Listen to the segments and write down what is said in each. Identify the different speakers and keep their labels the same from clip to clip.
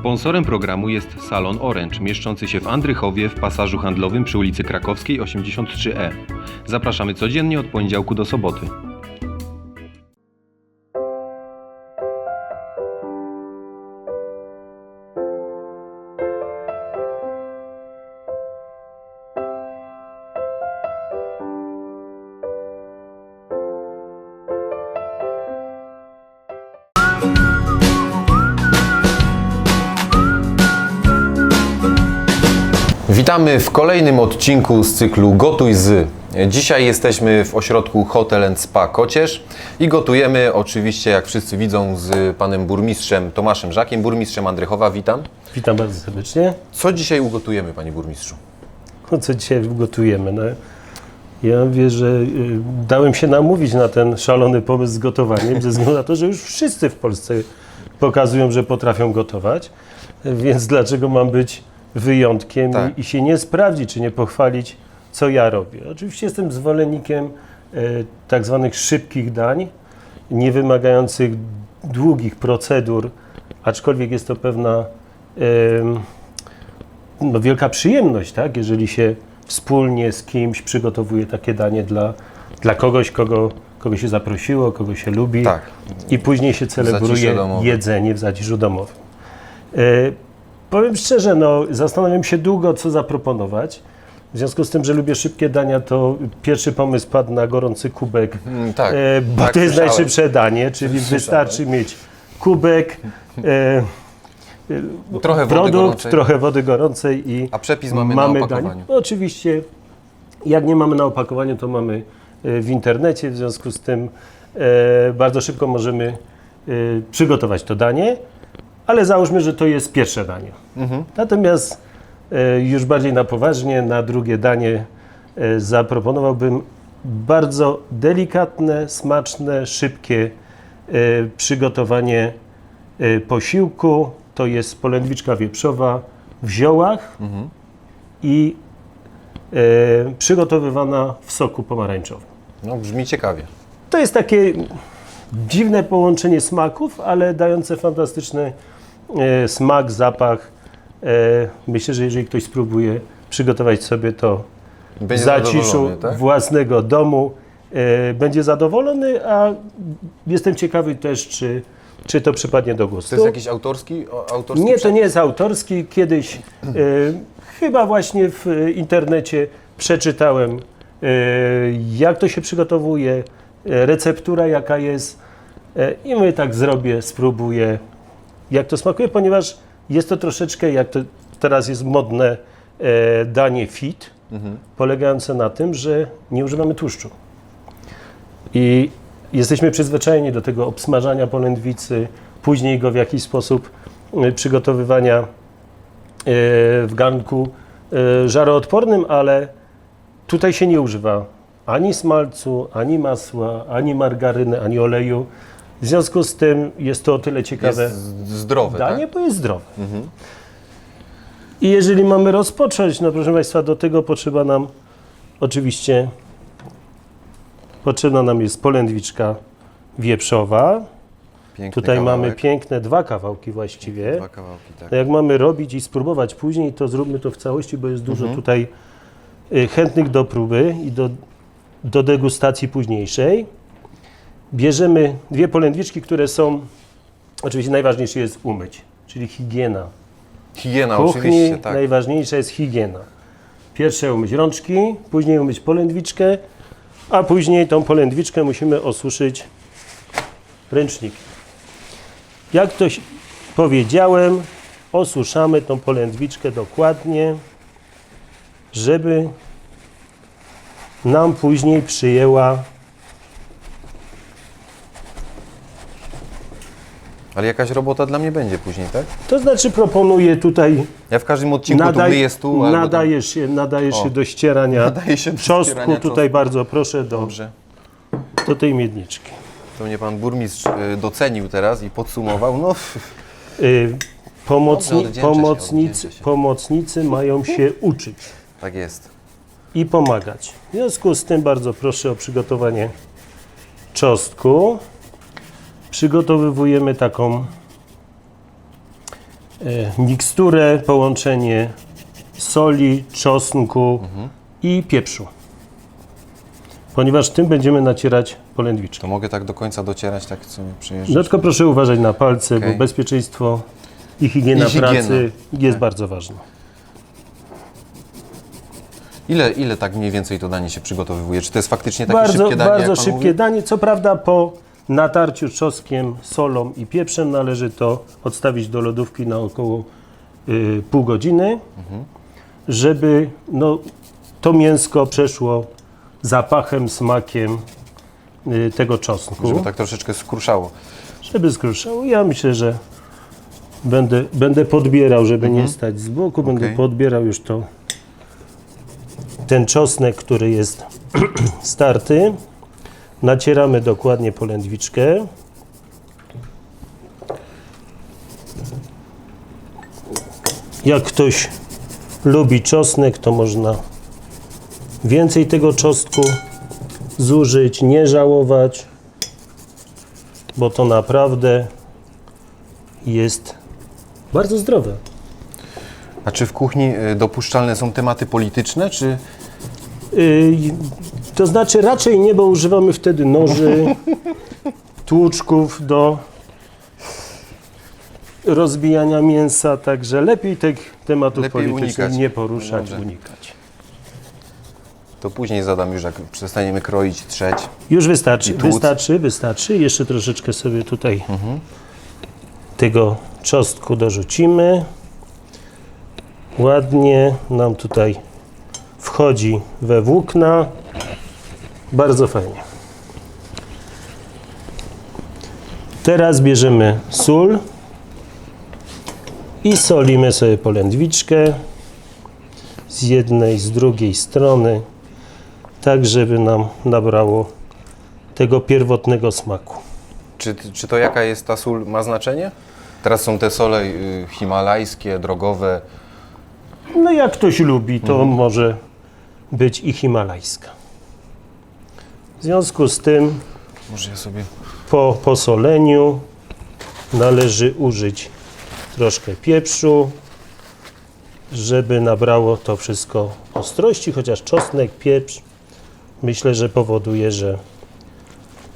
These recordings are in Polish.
Speaker 1: Sponsorem programu jest Salon Orange, mieszczący się w Andrychowie w pasażu handlowym przy ulicy Krakowskiej 83E. Zapraszamy codziennie od poniedziałku do soboty.
Speaker 2: Witamy w kolejnym odcinku z cyklu Gotuj z. Dzisiaj jesteśmy w ośrodku Hotel Spa Kocież i gotujemy oczywiście, jak wszyscy widzą, z panem burmistrzem Tomaszem Żakiem, burmistrzem Andrychowa. Witam.
Speaker 3: Witam bardzo serdecznie.
Speaker 2: Co dzisiaj ugotujemy, panie burmistrzu?
Speaker 3: No, co dzisiaj gotujemy? No, ja wiem, że y, dałem się namówić na ten szalony pomysł z gotowaniem, ze względu na to, że już wszyscy w Polsce pokazują, że potrafią gotować, więc dlaczego mam być wyjątkiem
Speaker 2: Tak.
Speaker 3: i, i się nie sprawdzić, czy nie pochwalić, co ja robię. Oczywiście jestem zwolennikiem y, tak zwanych szybkich dań, nie wymagających długich procedur, aczkolwiek jest to pewna em, no, wielka przyjemność, tak? jeżeli się wspólnie z kimś przygotowuje takie danie dla, dla kogoś, kogo, kogo się zaprosiło, kogo się lubi
Speaker 2: Tak.
Speaker 3: i później się celebruje jedzenie w zaciszu domowym. E, powiem szczerze, no, zastanawiam się długo, co zaproponować. W związku z tym, że lubię szybkie dania, to pierwszy pomysł padł na gorący kubek,
Speaker 2: Mm, tak,
Speaker 3: e, bo
Speaker 2: tak,
Speaker 3: to jest
Speaker 2: słyszałem.
Speaker 3: najszybsze danie, czyli wystarczy mieć kubek, e,
Speaker 2: Trochę wody
Speaker 3: produkt,
Speaker 2: gorącej.
Speaker 3: trochę wody gorącej i
Speaker 2: A przepis mamy na opakowaniu.
Speaker 3: danie. No, Oczywiście, jak nie mamy na opakowaniu, to mamy e, w internecie, w związku z tym e, bardzo szybko możemy e, przygotować to danie, ale załóżmy, że to jest pierwsze danie.
Speaker 2: Mhm.
Speaker 3: Natomiast e, już bardziej na poważnie, na drugie danie e, zaproponowałbym bardzo delikatne, smaczne, szybkie e, przygotowanie e, posiłku. To jest polędwiczka wieprzowa w ziołach
Speaker 2: Mhm.
Speaker 3: i e, przygotowywana w soku pomarańczowym.
Speaker 2: No, brzmi ciekawie.
Speaker 3: To jest takie dziwne połączenie smaków, ale dające fantastyczny e, smak, zapach. E, myślę, że jeżeli ktoś spróbuje przygotować sobie to w zaciszu
Speaker 2: tak?
Speaker 3: własnego domu, e, będzie zadowolony, a jestem ciekawy też, czy, czy to przypadnie do gustu.
Speaker 2: To jest jakiś autorski, autorski
Speaker 3: Nie, to nie jest autorski. Kiedyś e, chyba właśnie w e, internecie przeczytałem, e, jak to się przygotowuje, e, receptura jaka jest e, i my tak zrobię, spróbuję, jak to smakuje, ponieważ jest to troszeczkę, jak to teraz jest modne, e, danie fit,
Speaker 2: Mhm.
Speaker 3: polegające na tym, że nie używamy tłuszczu. I jesteśmy przyzwyczajeni do tego obsmażania polędwicy, później go w jakiś sposób y, przygotowywania y, w garnku y, żaroodpornym, ale tutaj się nie używa ani smalcu, ani masła, ani margaryny, ani oleju. W związku z tym jest to o tyle ciekawe
Speaker 2: Jest z- zdrowe,
Speaker 3: danie,
Speaker 2: tak?
Speaker 3: bo jest zdrowe. I jeżeli mamy rozpocząć, no proszę Państwa, do tego potrzeba nam oczywiście, potrzebna nam jest polędwiczka wieprzowa.
Speaker 2: Piękny
Speaker 3: Tutaj mamy
Speaker 2: kawałek.
Speaker 3: piękne dwa kawałki właściwie.
Speaker 2: Dwa kawałki, tak.
Speaker 3: No Jak mamy robić i spróbować później, to zróbmy to w całości, bo jest dużo
Speaker 2: Mhm.
Speaker 3: tutaj y, chętnych do próby i do, do degustacji późniejszej. Bierzemy dwie polędwiczki, które są, oczywiście najważniejsze jest umyć, czyli higiena.
Speaker 2: Higiena
Speaker 3: kuchni
Speaker 2: oczywiście, tak.
Speaker 3: najważniejsza jest higiena. Pierwsze umyć rączki, później umyć polędwiczkę, a później tą polędwiczkę musimy osuszyć ręcznikiem. Jak to powiedziałem, osuszamy tą polędwiczkę dokładnie, żeby nam później przyjęła
Speaker 2: Ale jakaś robota dla mnie będzie później, tak?
Speaker 3: to znaczy proponuję tutaj
Speaker 2: Ja w każdym odcinku tu
Speaker 3: nadaj,
Speaker 2: myję stół, albo tam-
Speaker 3: nadajesz się, nadajesz
Speaker 2: O.
Speaker 3: się do ścierania
Speaker 2: Nadaje się do
Speaker 3: czosnku.
Speaker 2: ścierania
Speaker 3: Tutaj bardzo proszę do,
Speaker 2: Dobrze.
Speaker 3: do tej miedniczki.
Speaker 2: To mnie pan burmistrz y, docenił teraz i podsumował. No,
Speaker 3: Y, pomocni,
Speaker 2: Dobrze, odwdzięczę się,
Speaker 3: pomocnicy,
Speaker 2: odwdzięczę się.
Speaker 3: pomocnicy mają się uczyć
Speaker 2: tak jest.
Speaker 3: i pomagać. W związku z tym bardzo proszę o przygotowanie czosnku. Przygotowujemy taką e, miksturę, połączenie soli, czosnku i pieprzu. Ponieważ tym będziemy nacierać polędwiczkę.
Speaker 2: To mogę tak do końca docierać, tak sobie przyjeżdżać.
Speaker 3: No tylko proszę uważać na palce,
Speaker 2: Okej.
Speaker 3: bo bezpieczeństwo i higiena,
Speaker 2: I higiena.
Speaker 3: pracy jest
Speaker 2: Tak.
Speaker 3: bardzo ważna.
Speaker 2: Ile, ile tak mniej więcej to danie się przygotowywuje? Czy to jest faktycznie takie
Speaker 3: Bardzo,
Speaker 2: szybkie danie,
Speaker 3: bardzo szybkie
Speaker 2: mówi?
Speaker 3: danie. Co prawda po natarciu czosnkiem, solą i pieprzem należy to odstawić do lodówki na około y, pół godziny,
Speaker 2: Mhm. żeby
Speaker 3: no, to mięsko przeszło zapachem, smakiem y, tego czosnku.
Speaker 2: Żeby tak troszeczkę skruszało.
Speaker 3: Żeby skruszało. Ja myślę, że będę, będę podbierał, żeby
Speaker 2: Mhm.
Speaker 3: nie stać z boku, będę
Speaker 2: Okej.
Speaker 3: podbierał już to ten czosnek, który jest starty. Nacieramy dokładnie polędwiczkę. Jak ktoś lubi czosnek, to można więcej tego czosnku zużyć, nie żałować bo to naprawdę jest bardzo zdrowe.
Speaker 2: A czy w kuchni y, dopuszczalne są tematy polityczne, czy
Speaker 3: Yy, to znaczy raczej nie, bo używamy wtedy noży, tłuczków do rozbijania mięsa, także lepiej tych tematów
Speaker 2: Lepiej
Speaker 3: politycznych
Speaker 2: unikać.
Speaker 3: nie poruszać,
Speaker 2: Dobrze.
Speaker 3: unikać.
Speaker 2: to później zadam już, jak przestaniemy kroić, trzeć.
Speaker 3: Już wystarczy,
Speaker 2: I tłuc.
Speaker 3: wystarczy, wystarczy. Jeszcze troszeczkę sobie tutaj tego czosnku dorzucimy. Ładnie nam tutaj wchodzi we włókna. Bardzo fajnie. Teraz bierzemy sól i solimy sobie polędwiczkę z jednej, z drugiej strony tak żeby nam nabrało tego pierwotnego smaku.
Speaker 2: Czy, czy to jaka jest ta sól ma znaczenie? Teraz są te sole y, himalajskie, drogowe.
Speaker 3: No jak ktoś lubi, to może być i himalajska. W związku z tym
Speaker 2: Może ja sobie...
Speaker 3: po posoleniu należy użyć troszkę pieprzu, żeby nabrało to wszystko ostrości, chociaż czosnek, pieprz myślę, że powoduje, że,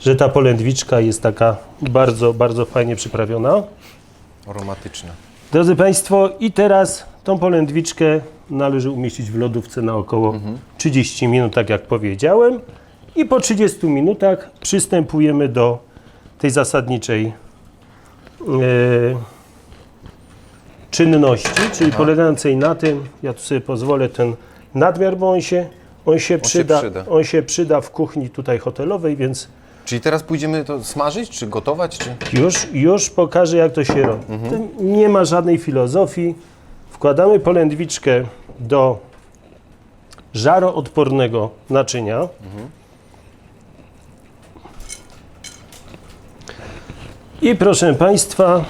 Speaker 3: że ta polędwiczka jest taka bardzo, bardzo fajnie przyprawiona.
Speaker 2: aromatyczne.
Speaker 3: Drodzy Państwo, i teraz tą polędwiczkę należy umieścić w lodówce na około 30 minut, tak jak powiedziałem. I po 30 minutach przystępujemy do tej zasadniczej e, czynności, czyli polegającej na tym, ja tu sobie pozwolę ten nadmiar, bo on się, on się, przyda,
Speaker 2: przyda.
Speaker 3: on się przyda w kuchni tutaj hotelowej, więc
Speaker 2: Czyli teraz pójdziemy to smażyć, czy gotować, czy...
Speaker 3: Już, już pokażę, jak to się robi. To nie ma żadnej filozofii. Wkładamy polędwiczkę do żaroodpornego naczynia. I proszę Państwa,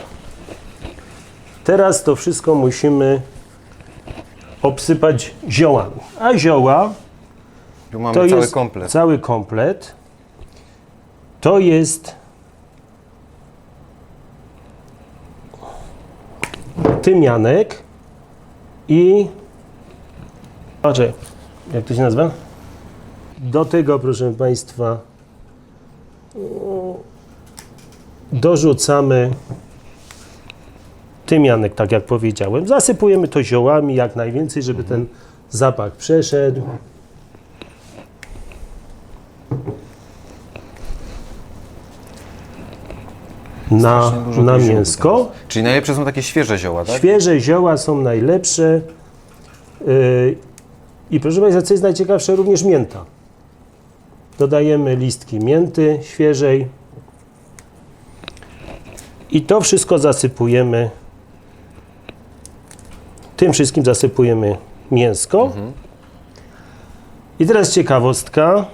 Speaker 3: teraz to wszystko musimy obsypać ziołami. A zioła
Speaker 2: Tu mamy
Speaker 3: to
Speaker 2: cały
Speaker 3: jest
Speaker 2: komplet.
Speaker 3: cały komplet. To jest tymianek i patrzę, jak to się nazywa? Do tego, proszę Państwa, dorzucamy tymianek, tak jak powiedziałem. Zasypujemy to ziołami jak najwięcej, żeby ten zapach przeszedł. na, na mięsko.
Speaker 2: Czyli najlepsze są takie świeże zioła, tak?
Speaker 3: Świeże zioła są najlepsze. Yy, I proszę Państwa, co jest najciekawsze, również mięta. Dodajemy listki mięty świeżej. I to wszystko zasypujemy. Tym wszystkim zasypujemy mięsko. I teraz ciekawostka.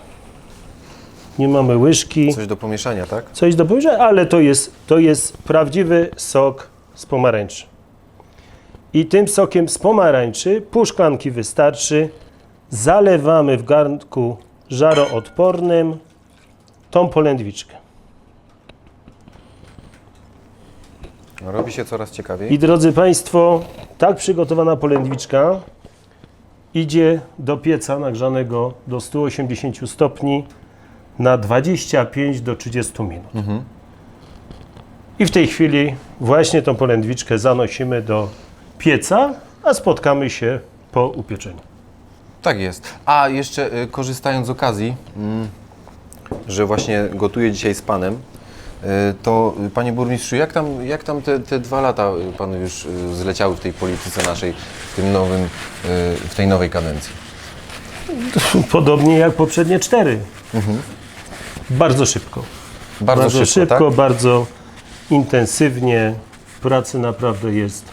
Speaker 3: Nie mamy łyżki.
Speaker 2: Coś do pomieszania, tak?
Speaker 3: Coś do powiedzenia, ale to jest, to jest prawdziwy sok z pomarańczy. I tym sokiem z pomarańczy pół szklanki wystarczy. Zalewamy w garnku żaroodpornym tą polędwiczkę.
Speaker 2: Robi się coraz ciekawiej.
Speaker 3: I drodzy Państwo, tak przygotowana polędwiczka idzie do pieca nagrzanego do 180 stopni na 25 do 30 minut. I w tej chwili właśnie tą polędwiczkę zanosimy do pieca, a spotkamy się po upieczeniu.
Speaker 2: Tak jest. A jeszcze y, korzystając z okazji, mm, że właśnie gotuję dzisiaj z Panem, to y, Panie Burmistrzu, jak tam, jak tam te, te dwa lata y, Panu już y, zleciały w tej polityce naszej, w, tym nowym, w tej nowej kadencji?
Speaker 3: Podobnie jak poprzednie cztery. Bardzo szybko.
Speaker 2: Bardzo,
Speaker 3: bardzo
Speaker 2: szybko,
Speaker 3: szybko,
Speaker 2: tak?
Speaker 3: bardzo intensywnie. Pracy naprawdę jest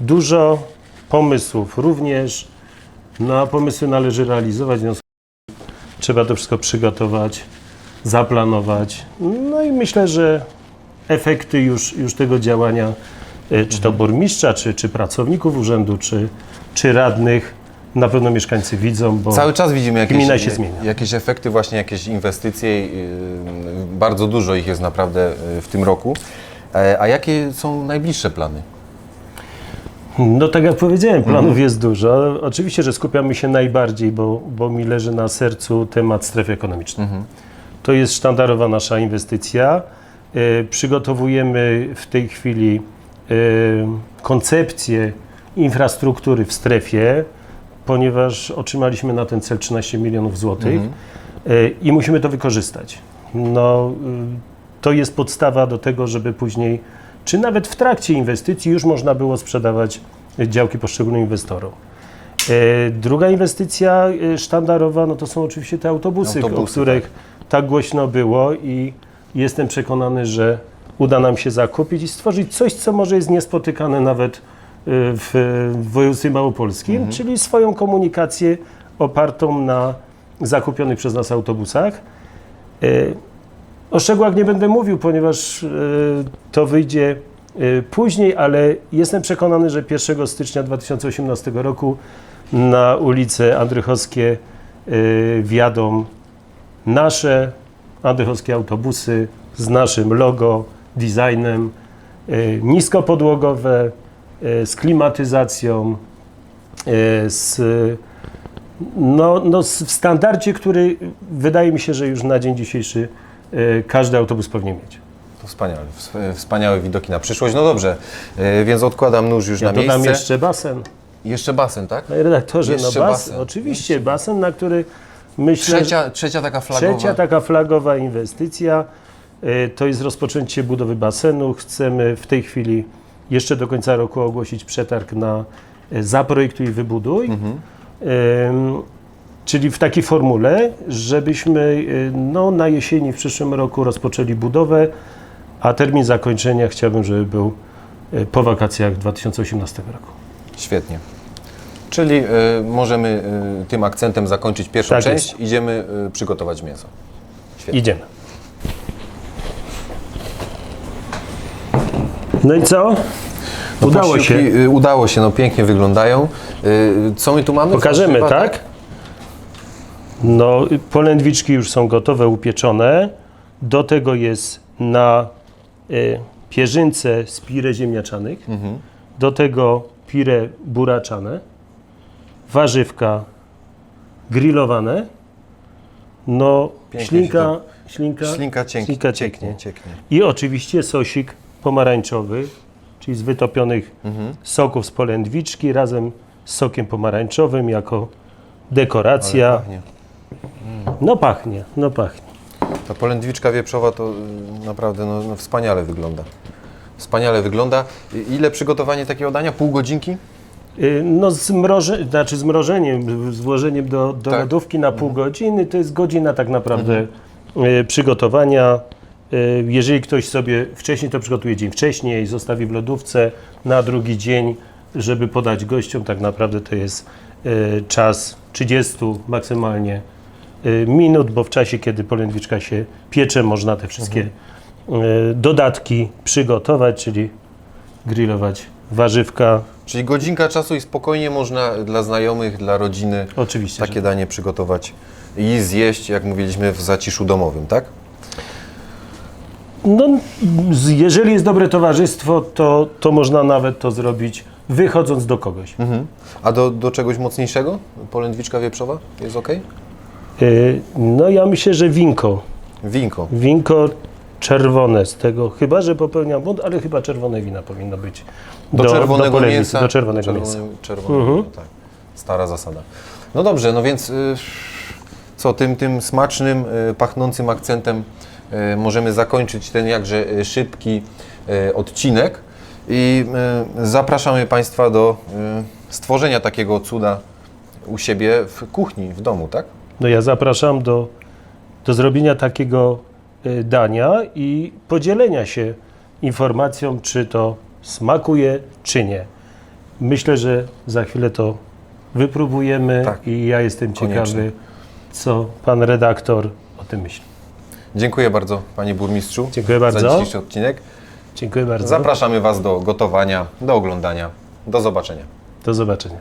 Speaker 3: dużo, pomysłów również. No a pomysły należy realizować, w związku z tym trzeba to wszystko przygotować, zaplanować. No i myślę, że efekty już, już tego działania, e, czy to burmistrza, czy, czy pracowników urzędu, czy, czy radnych, na pewno mieszkańcy widzą, bo
Speaker 2: Cały czas widzimy jakieś,
Speaker 3: Gmina się zmienia.
Speaker 2: jakieś efekty, właśnie jakieś inwestycje. y, Bardzo dużo ich jest naprawdę y, w tym roku. E, A jakie są najbliższe plany?
Speaker 3: No tak jak powiedziałem, planów
Speaker 2: Mhm.
Speaker 3: jest dużo. Oczywiście, że skupiamy się najbardziej, bo, bo mi leży na sercu temat strefy ekonomicznej. To jest sztandarowa nasza inwestycja. E, przygotowujemy w tej chwili e, koncepcję infrastruktury w strefie, ponieważ otrzymaliśmy na ten cel 13 milionów złotych
Speaker 2: Mhm.
Speaker 3: e, i musimy to wykorzystać. No, to jest podstawa do tego, żeby później, czy nawet w trakcie inwestycji już można było sprzedawać działki poszczególnym inwestorom. Druga inwestycja sztandarowa, no to są oczywiście te autobusy, o
Speaker 2: Autobusy,
Speaker 3: których tak głośno było i jestem przekonany, że uda nam się zakupić i stworzyć coś, co może jest niespotykane nawet y, w, województwie małopolskim, czyli swoją komunikację opartą na zakupionych przez nas autobusach. Y, O szczegółach nie będę mówił, ponieważ y, to wyjdzie później, ale jestem przekonany, że 1 stycznia 2018 roku na ulice Andrychowskie wjadą nasze andrychowskie autobusy z naszym logo, designem, y, niskopodłogowe, y, z klimatyzacją, y, z, no, no, w standardzie, który wydaje mi się, że już na dzień dzisiejszy każdy autobus powinien mieć.
Speaker 2: To wspaniale, ws- wspaniałe widoki na przyszłość. No dobrze, więc odkładam nóż już
Speaker 3: Ja
Speaker 2: na
Speaker 3: dodam
Speaker 2: miejsce.
Speaker 3: jeszcze basen.
Speaker 2: Jeszcze basen, tak?
Speaker 3: Panie redaktorze,
Speaker 2: Jeszcze
Speaker 3: no basen,
Speaker 2: basen.
Speaker 3: oczywiście basen, na który myślę,
Speaker 2: Trzecia, trzecia taka flagowa.
Speaker 3: Trzecia taka flagowa inwestycja y, to jest rozpoczęcie budowy basenu. Chcemy w tej chwili jeszcze do końca roku ogłosić przetarg na y, zaprojektuj i wybuduj.
Speaker 2: Mhm.
Speaker 3: Czyli w takiej formule, żebyśmy y, no, na jesieni w przyszłym roku rozpoczęli budowę, a termin zakończenia chciałbym, żeby był po wakacjach 2018 roku.
Speaker 2: Świetnie. Czyli y, możemy y, tym akcentem zakończyć pierwszą
Speaker 3: Tak
Speaker 2: część. Idziemy y, przygotować mięso.
Speaker 3: Idziemy. No i co?
Speaker 2: No,
Speaker 3: Udało
Speaker 2: posiłki,
Speaker 3: się.
Speaker 2: y, Udało się, no pięknie wyglądają. Y, Co my tu mamy?
Speaker 3: Pokażemy,
Speaker 2: Warzywa,
Speaker 3: tak? No, polędwiczki już są gotowe, upieczone. Do tego jest na y, pierzynce z pire ziemniaczanych.
Speaker 2: Mhm.
Speaker 3: Do tego pire buraczane. Warzywka grillowane. No,
Speaker 2: Pięknie
Speaker 3: ślinka, ślinka,
Speaker 2: Ślinka
Speaker 3: ślinka
Speaker 2: cieknie,
Speaker 3: cieknie.
Speaker 2: cieknie.
Speaker 3: I oczywiście sosik pomarańczowy, czyli z wytopionych
Speaker 2: Mhm.
Speaker 3: soków z polędwiczki razem z sokiem pomarańczowym jako dekoracja.
Speaker 2: pachnie.
Speaker 3: No pachnie, no pachnie.
Speaker 2: Ta polędwiczka wieprzowa to y, naprawdę no, no, wspaniale wygląda. Wspaniale wygląda. Ile przygotowanie takiego dania? Pół godzinki?
Speaker 3: Y, No z, mroże, znaczy z mrożeniem, z włożeniem do, do
Speaker 2: Tak.
Speaker 3: lodówki na pół godziny, to jest godzina tak naprawdę y, przygotowania. Y, Jeżeli ktoś sobie wcześniej to przygotuje dzień wcześniej, zostawi w lodówce na drugi dzień, żeby podać gościom, tak naprawdę to jest czas 30 maksymalnie minut, bo w czasie, kiedy polędwiczka się piecze, można te wszystkie y, dodatki przygotować, czyli grillować warzywka,
Speaker 2: Czyli godzinka czasu i spokojnie można dla znajomych, dla rodziny
Speaker 3: Oczywiście.
Speaker 2: takie
Speaker 3: że.
Speaker 2: danie przygotować i zjeść, jak mówiliśmy, w zaciszu domowym, tak?
Speaker 3: No, z- jeżeli jest dobre towarzystwo, to, to można nawet to zrobić wychodząc do kogoś.
Speaker 2: Mhm. A do, do czegoś mocniejszego? Polędwiczka wieprzowa? Jest ok?
Speaker 3: Y, No ja myślę, że winko.
Speaker 2: Winko.
Speaker 3: Winko czerwone z tego, chyba że popełniam błąd, ale chyba czerwone wina powinno być.
Speaker 2: Do, czerwonego mięsa.
Speaker 3: Do czerwonego
Speaker 2: czerwone,
Speaker 3: mięsa. Mhm.
Speaker 2: Czerwonego, tak. Stara zasada. No dobrze, no więc y, co, tym, tym smacznym, y, pachnącym akcentem y, możemy zakończyć ten jakże y, szybki y, odcinek i y, zapraszamy Państwa do y, stworzenia takiego cuda u siebie w kuchni, w domu, tak?
Speaker 3: No ja zapraszam do, do zrobienia takiego dania i podzielenia się informacją, czy to smakuje, czy nie. Myślę, że za chwilę to wypróbujemy
Speaker 2: Tak.
Speaker 3: i ja jestem
Speaker 2: Koniecznie.
Speaker 3: ciekawy, co pan redaktor o tym myśli.
Speaker 2: Dziękuję bardzo Panie Burmistrzu
Speaker 3: Dziękuję
Speaker 2: za
Speaker 3: bardzo.
Speaker 2: dzisiejszy odcinek.
Speaker 3: Dziękuję bardzo.
Speaker 2: Zapraszamy Was do gotowania, do oglądania. Do zobaczenia.
Speaker 3: Do zobaczenia.